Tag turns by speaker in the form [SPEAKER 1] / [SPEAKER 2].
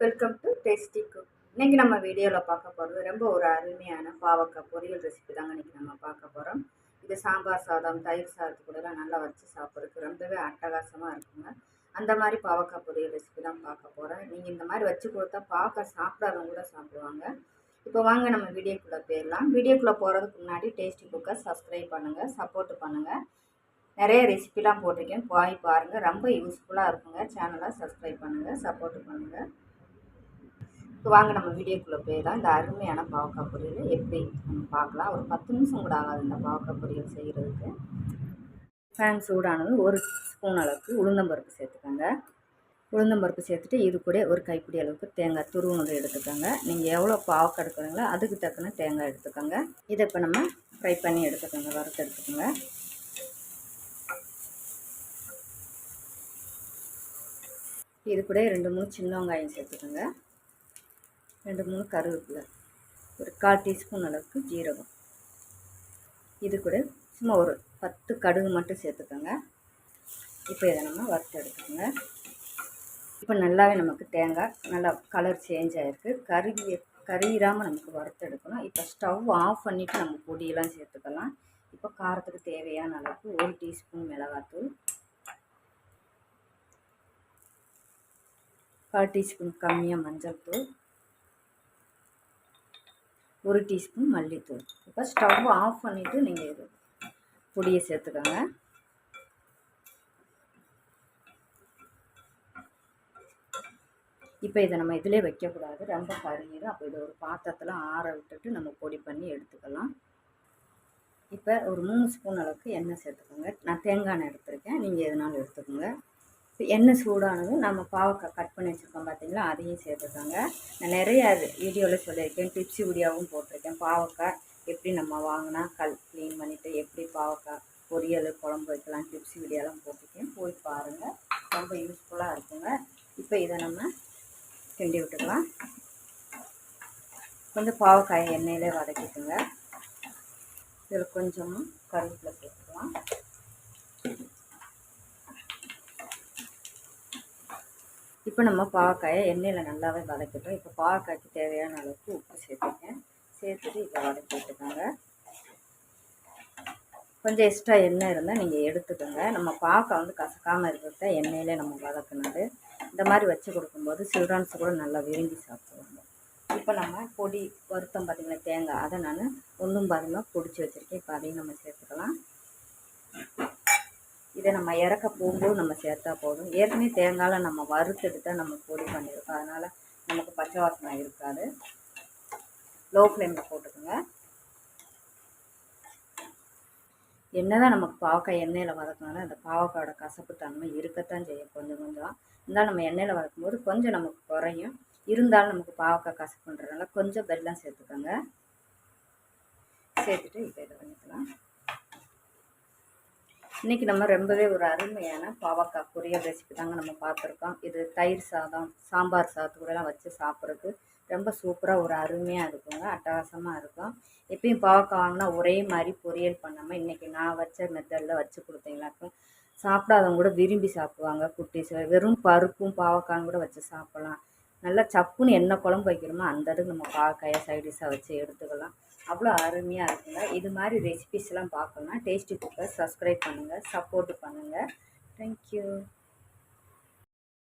[SPEAKER 1] Welcome to tasty cook இன்றைக்கி நம்ம வீடியோவில் பார்க்க போகிறது ரொம்ப ஒரு அருமையான பாவக்காய் பொரியல் ரெசிபி தாங்க இன்றைக்கி நம்ம பார்க்க போகிறோம் இது சாம்பார் சாதம் தயிர் சாதத்து கூடலாம் நல்லா வச்சு சாப்பிட்றதுக்கு ரொம்பவே அட்டகாசமாக இருக்குங்க. அந்த மாதிரி பாவக்காய் பொரியல் ரெசிபி தான் பார்க்க போகிறேன் நீங்கள் இந்த மாதிரி வச்சு கொடுத்தா பாவக்காய் சாப்பிடாதவங்க கூட சாப்பிடுவாங்க. இப்போ வாங்க நம்ம வீடியோக்குள்ளே போயிடலாம். வீடியோக்குள்ளே போகிறதுக்கு முன்னாடி டேஸ்டி குக்கை சப்ஸ்கிரைப் பண்ணுங்கள் சப்போர்ட் பண்ணுங்கள் நிறைய ரெசிபிலாம் போட்டிருக்கேன். போய் பாருங்கள் ரொம்ப யூஸ்ஃபுல்லாக இருக்குங்க. சேனலை சப்ஸ்கிரைப் பண்ணுங்கள் சப்போர்ட் பண்ணுங்கள் வாங்க நம்ம வீடியோக்குள்ளே போயிடலாம். இந்த அருமையான பாவக்காய் பொரியல் எப்படி நம்ம பார்க்கலாம். ஒரு பத்து நிமிஷம் கூட ஆகாது இந்த பாவக்காய் பொரியல் செய்கிறதுக்கு ஃபேன் சூடானது ஒரு ஸ்பூன் அளவுக்கு உளுந்தம்பருப்பு சேர்த்துக்கோங்க. உளுந்தம்பருப்பு சேர்த்துட்டு இது கூட ஒரு கைப்பிடி அளவுக்கு தேங்காய் துருவுனது எடுத்துக்கோங்க. நீங்கள் எவ்வளோ பாவக்காய் எடுக்கிறீங்களோ அதுக்கு தக்கன தேங்காய் எடுத்துக்கோங்க. இதை இப்போ நம்ம ஃப்ரை பண்ணி எடுத்துக்கோங்க வறுத்து எடுத்துக்கோங்க. இது கூட ரெண்டு மூணு சின்ன வெங்காயம் சேர்த்துக்கோங்க. ரெண்டு மூணு கருவேப்பிலை ஒரு கால் டீஸ்பூன் அளவுக்கு ஜீரகம். இது கூட சும்மா ஒரு பத்து கடுகு மட்டும் சேர்த்துக்கோங்க. இப்போ இதை நம்ம வறுத்து எடுக்கோங்க இப்போ நல்லாவே நமக்கு தேங்காய் நல்லா கலர் சேஞ்ச் ஆகிருக்கு கருகி கருகிராமல் நமக்கு வறுத்து எடுக்கணும். இப்போ ஸ்டவ் ஆஃப் பண்ணிவிட்டு நம்ம பொடியெல்லாம் சேர்த்துக்கலாம். இப்போ காரத்துக்கு தேவையான அளவுக்கு ஒரு டீஸ்பூன் மிளகாத்தூள் கால் டீஸ்பூன் கம்மியாக மஞ்சள் தூள் ஒரு டீஸ்பூன் மல்லித்தூள். இப்போ ஸ்டவ் ஆஃப் பண்ணிவிட்டு நீங்கள் இது பொடியை சேர்த்துக்கோங்க. இப்போ இதை நம்ம இதிலே வைக்கக்கூடாது. ரொம்ப கருங்கிடும் அப்போ இதை ஒரு பாத்திரத்தில் ஆற விட்டுட்டு நம்ம பொடி பண்ணி எடுத்துக்கலாம். இப்போ ஒரு மூணு ஸ்பூன் அளவுக்கு எண்ணெய் சேர்த்துக்கோங்க. நான் தேங்காய் எண்ணெய் எடுத்துருக்கேன். நீங்கள் எதுனாலும் எடுத்துக்கோங்க. எண்ணெய் சூடானதும் நம்ம பாவக்காய் கட் பண்ணி வச்சுருக்கோம் பார்த்தீங்களா அதையும் சேர்த்துக்கோங்க. நான் நிறைய அது வீடியோவில் சொல்லியிருக்கேன். டிப்ஸி வீடியோவும் போட்டிருக்கேன். பாவக்காய் எப்படி நம்ம வாங்கினா கல் க்ளீன் பண்ணிவிட்டு எப்படி பாவக்காய் பொரியல் குழம்பு வைக்கலாம் டிப்ஸி வீடியோலாம் போட்டிருக்கேன். போய் பாருங்கள் ரொம்ப யூஸ்ஃபுல்லாக இருக்குங்க. இப்போ இதை நம்ம கிண்டி விட்டுக்கலாம். கொஞ்சம் பாவக்காயை எண்ணெயிலே வதக்கிட்டுங்க இதில் கொஞ்சமாக கருவேப்பிலை சேர்த்துக்கலாம் இப்போ நம்ம பாவக்காயை எண்ணெயில் நல்லாவே வதக்கிட்டோம். இப்போ பாவக்காய்க்கு தேவையான அளவுக்கு உப்பு சேர்த்துக்கேன் சேர்த்துட்டு இப்போ வதக்கி விட்டுக்கோங்க கொஞ்சம் எக்ஸ்ட்ரா எண்ணெய் இருந்தால் நீங்கள் எடுத்துக்கோங்க. நம்ம பாவக்காய் வந்து கசக்காமல் இருக்கிறத எண்ணெயிலே நம்ம வதக்குனது. இந்த மாதிரி வச்சு கொடுக்கும்போது சில்ட்ரன்ஸ் கூட நல்லா விரும்பி சாப்பிடுவாங்க. இப்போ நம்ம பொடி வருத்தம் பார்த்திங்கன்னா தேங்காய் அதை நான் ஒன்றும் பாதிமாக பொடிச்சு வச்சுருக்கேன். இப்போ அதையும் நம்ம இதை நம்ம இறக்க போகும்போது நம்ம சேர்த்தா போதும். ஏற்கனவே தேங்காயில் நம்ம வறுத்தெடுத்து நம்ம பொடி பண்ணியிருக்கோம். அதனால் நமக்கு பச்சை வாசனை இருக்காது. லோ ஃப்ளேமில் போட்டுக்கோங்க. என்னதான் நமக்கு பாவக்காய் எண்ணெயில் வதக்கினாலும் அந்த பாவக்காயோட கசப்பு தன்மை இருக்கத்தான் செய்யும். கொஞ்சம் கொஞ்சம். இருந்தாலும் நம்ம எண்ணெயில் வதக்கும்போது கொஞ்சம் நமக்கு குறையும். இருந்தாலும் நமக்கு பாவக்காய் கசப்புன்றதுனால கொஞ்சம் வெள்ளம் சேர்த்துக்கோங்க. சேர்த்துட்டு இப்போ இதை பண்ணிக்கலாம். இன்றைக்கி நம்ம ரொம்பவே ஒரு அருமையான பாவக்காய் பொரியல் ரெசிபி தாங்க நம்ம பார்த்துருக்கோம். இது தயிர் சாதம் சாம்பார் சாதத்துக்கூடலாம் வச்சு சாப்பிட்றதுக்கு ரொம்ப சூப்பராக ஒரு அருமையாக இருக்குங்க அட்டகாசமாக இருக்கும். எப்பயும் பாவக்காய் வாங்கினா ஒரே மாதிரி பொரியல் பண்ணாமல் இன்றைக்கி நான் வச்ச மெத்தடில் வச்சு கொடுத்தீங்களாக்கும் சாப்பிடாதவங்க கூட விரும்பி சாப்பிடுவாங்க குட்டீஸ் வெறும் பருப்பும் பாவக்காயும் கூட வச்சு சாப்பிட்லாம். நல்லா சப்புன்னு என்ன குழம்பு வைக்கிறோமோ அந்த அளவுக்கு நம்ம பாக்காயை சைடிஷாக வச்சு எடுத்துக்கலாம். அவ்வளோ அருமையாக இருக்குங்க. இது மாதிரி ரெசிபிஸ்லாம் பார்க்கலாம் டேஸ்டி குக்கர் சப்ஸ்கிரைப் பண்ணுங்கள் சப்போர்ட் பண்ணுங்கள் தேங்க்யூ